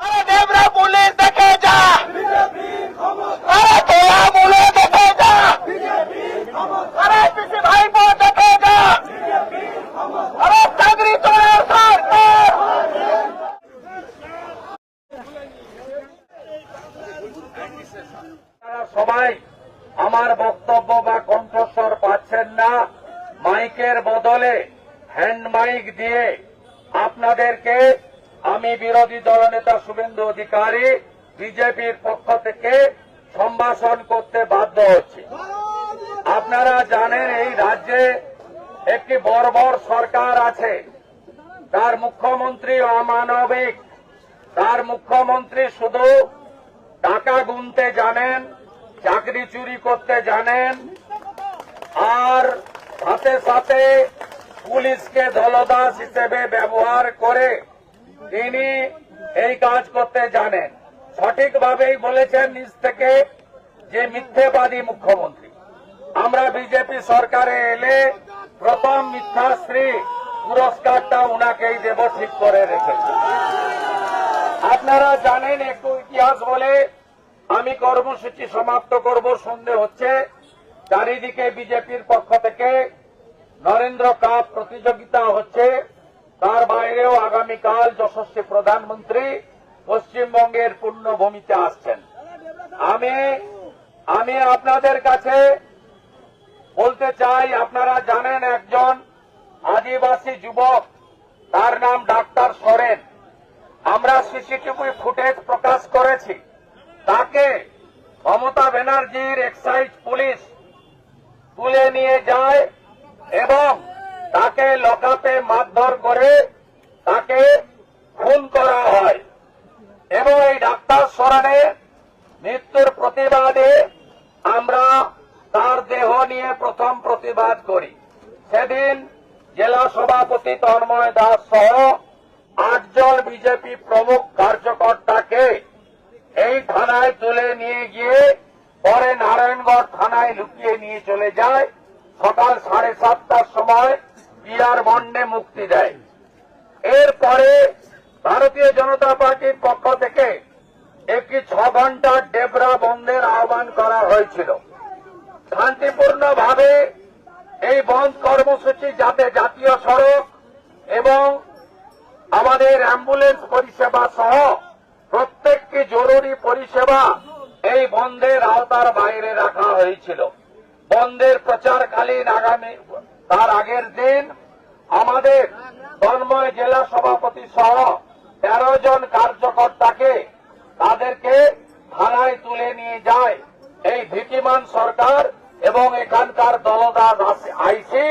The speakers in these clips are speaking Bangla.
আরে দেবরা পুলিশ দেখে যা আরে তোরা বলে দেখে যা আরে পিসি ভাইপো দেখে যা আরে চাকরি চলে সরকার আপনারা সবাই আমার বক্তব্য বা কণ্ঠস্বর পাচ্ছেন না মাইকের বদলে হ্যান্ড মাইক দিয়ে আপনাদেরকে আমি বিরোধী দলনেতা শুভেন্দু অধিকারী বিজেপির পক্ষ থেকে সম্ভাষণ করতে বাধ্য হচ্ছি। আপনারা জানেন এই রাজ্যে একটি বর্বর সরকার আছে। তার মুখ্যমন্ত্রী অমানবিক। তার মুখ্যমন্ত্রী শুধু টাকা গুনতে জানেন, চাকরি চুরি করতে জানেন, আর সাথে সাথে পুলিশকে দলদাস হিসেবে ব্যবহার করে তিনি এই কাজ করতে জানেন। সঠিকভাবেই বলেছেন নিজ থেকে যে মিথ্যেবাদী মুখ্যমন্ত্রী। আমরা বিজেপি সরকারে এলে প্রথম মিথ্যাশ্রী পুরস্কারটা উনাকেই দেব ঠিক করে রেখেছি আপনারা জানেন একটু ইতিহাস বলে আমি কর্মসূচি সমাপ্ত করব, সন্ধে হচ্ছে। চারিদিকে বিজেপির পক্ষ থেকে নরেন্দ্র কাপ প্রতিযোগিতা হচ্ছে। তার বাইরেও আগামীকাল যশস্বী প্রধানমন্ত্রী পশ্চিমবঙ্গের পূর্ণভূমিতে আসছেন। আমি আমি আপনাদের কাছে বলতে চাই, আপনারা জানেন একজন আদিবাসী যুবক, তার নাম ডাক্তার সরেন। আমরা সিসিটিভি ফুটেজ প্রকাশ করেছি। তাকে মমতা ব্যানার্জির এক্সাইজ পুলিশ তুলে নিয়ে যায় এবং তাকে লকআপে মারধর করে তাকে খুন করা হয়। এবং এই ডাক্তার সরণের মৃত্যুর প্রতিবাদে আমরা তার দেহ নিয়ে প্রথম প্রতিবাদ করি। সেদিন জেলা সভাপতি তন্ময় দাস সহ আটজন বিজেপি প্রমুখ কার্যকর্তাকে এই থানায় তুলে নিয়ে গিয়ে পরে নারায়ণগড় থানায় লুকিয়ে নিয়ে চলে যায়। সকাল সাড়ে সাতটার সময় পিয়ার বন্ডে মুক্তি দেয়। এরপরে ভারতীয় জনতা পার্টির পক্ষ থেকে একটি ছ ঘণ্টার ডেবরা বন্ধের আহ্বান করা হয়েছিল। শান্তিপূর্ণভাবে এই বন্ধ কর্মসূচি যাতে জাতীয় সড়ক এবং আমাদের অ্যাম্বুলেন্স পরিষেবা সহ প্রত্যেকটি জরুরি পরিষেবা এই বন্ধের আওতার বাইরে রাখা হয়েছিল। বন্ধের প্রচারকালীন আগামী, তার আগের দিন আমাদের তন্ময় জেলা সভাপতি সহ তেরো জন কার্যকর্তাকে তাদেরকে থানায় তুলে নিয়ে যায় এই ভীতিমান সরকার এবং এখানকার দলদাস আইসি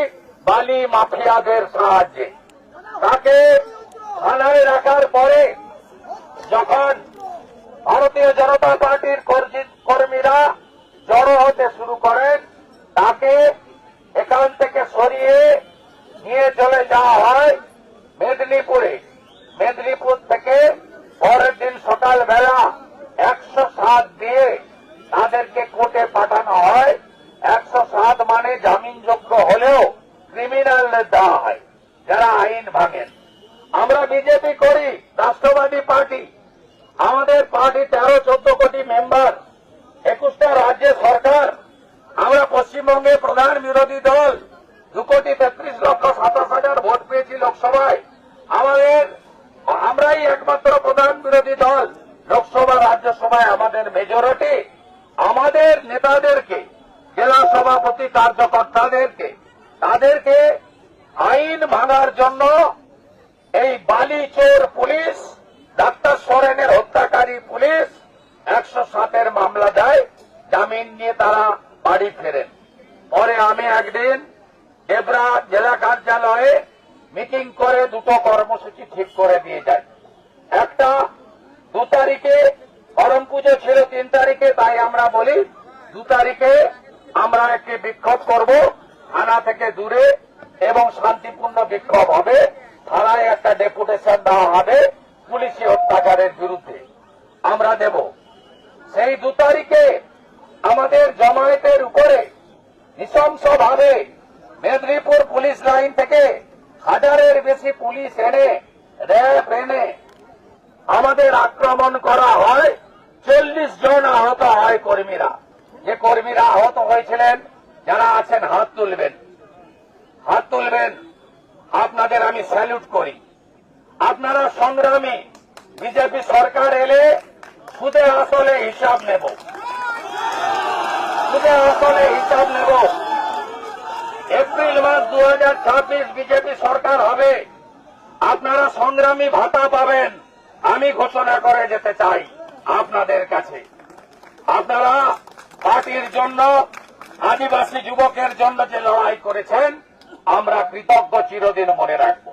বালি মাফিয়াদের সাহায্যে। তাকে থানায় রাখার পরে যখন ভারতীয় জনতা পার্টির কর্মী- কর্মীরা জড়ো হতে শুরু করেন। তাকে এখান থেকে সরিয়ে নিয়ে চলে যাওয়া হয় মেদিনীপুরে। মেদিনীপুর থেকে পরের দিন সকালবেলা একশো সাত দিয়ে তাদেরকে কোর্টে পাঠানো হয়। একশো সাত মানে জামিনযোগ্য হলেও ক্রিমিনালদের দেওয়া হয়। যারা আইন ভাঙেন। আমরা বিজেপি করি, রাষ্ট্রবাদী পার্টি। আমাদের পার্টি তেরো, চোদ্দ কোটি মেম্বার একুশটা রাজ্যে সরকার। আমরা পশ্চিমবঙ্গে প্রধান বিরোধী দল। দু কোটি তেত্রিশ লক্ষ সাতাশ হাজার ভোট পেয়েছি লোকসভায়। আমাদের, আমরাই একমাত্র প্রধান বিরোধী দল লোকসভা, রাজ্যসভায় আমাদের মেজরিটি আমাদের নেতাদেরকে, জেলা সভাপতি কার্যকর্তাদেরকে, তাদেরকে আইন ভাঙার জন্য এই বালি চোর পুলিশ ডাক্তার সোরেনের হত্যাকারী পুলিশ একশো সাতের মামলা দেয় জামিন নিয়ে তারা বাড়ি ফেরেন পরে আমি একদিন ডেবরা জেলা কার্যালয়ে মিটিং করে দুটো কর্মসূচি ঠিক করে দিয়ে যাই একটা, দু তারিখে করম পুজো ছিল তিন তারিখে, তাই আমরা বলি দু তারিখে আমরা একটি বিক্ষোভ করব, থানা থেকে দূরে এবং শান্তিপূর্ণ বিক্ষোভ হবে। থানায় একটা ডেপুটেশন দেওয়া হবে পুলিশি অত্যাচারের বিরুদ্ধে। আমরা দেব। সেই দু তারিখে আমাদের জমায়েতের উপরে নৃশংসভাবে মেদিনীপুর পুলিশ লাইন থেকে হাজারের বেশি পুলিশ এনে, র্যাব এনে আমাদের আক্রমণ করা হয়। চল্লিশ জন আহত হয় কর্মীরা। যে কর্মীরা আহত হয়েছিলেন, যারা আছেন, হাত তুলবেন। হাত তুলবেন। আপনাদের আমি স্যালুট করি। আপনারা সংগ্রামী বিজেপি সরকার এলে সুদে আসলে হিসাব নেব। সুদে আসলে হিসাব নেব। এপ্রিল মাস দু বিজেপি সরকার হবে। আপনারা সংগ্রামী ভাতা পাবেন। আমি ঘোষণা করে যেতে চাই আপনাদের কাছে। আপনারা পার্টির জন্য, আদিবাসী যুবকের জন্য যে লড়াই করেছেন, আমরা কৃতজ্ঞ চিরদিন মনে রাখব।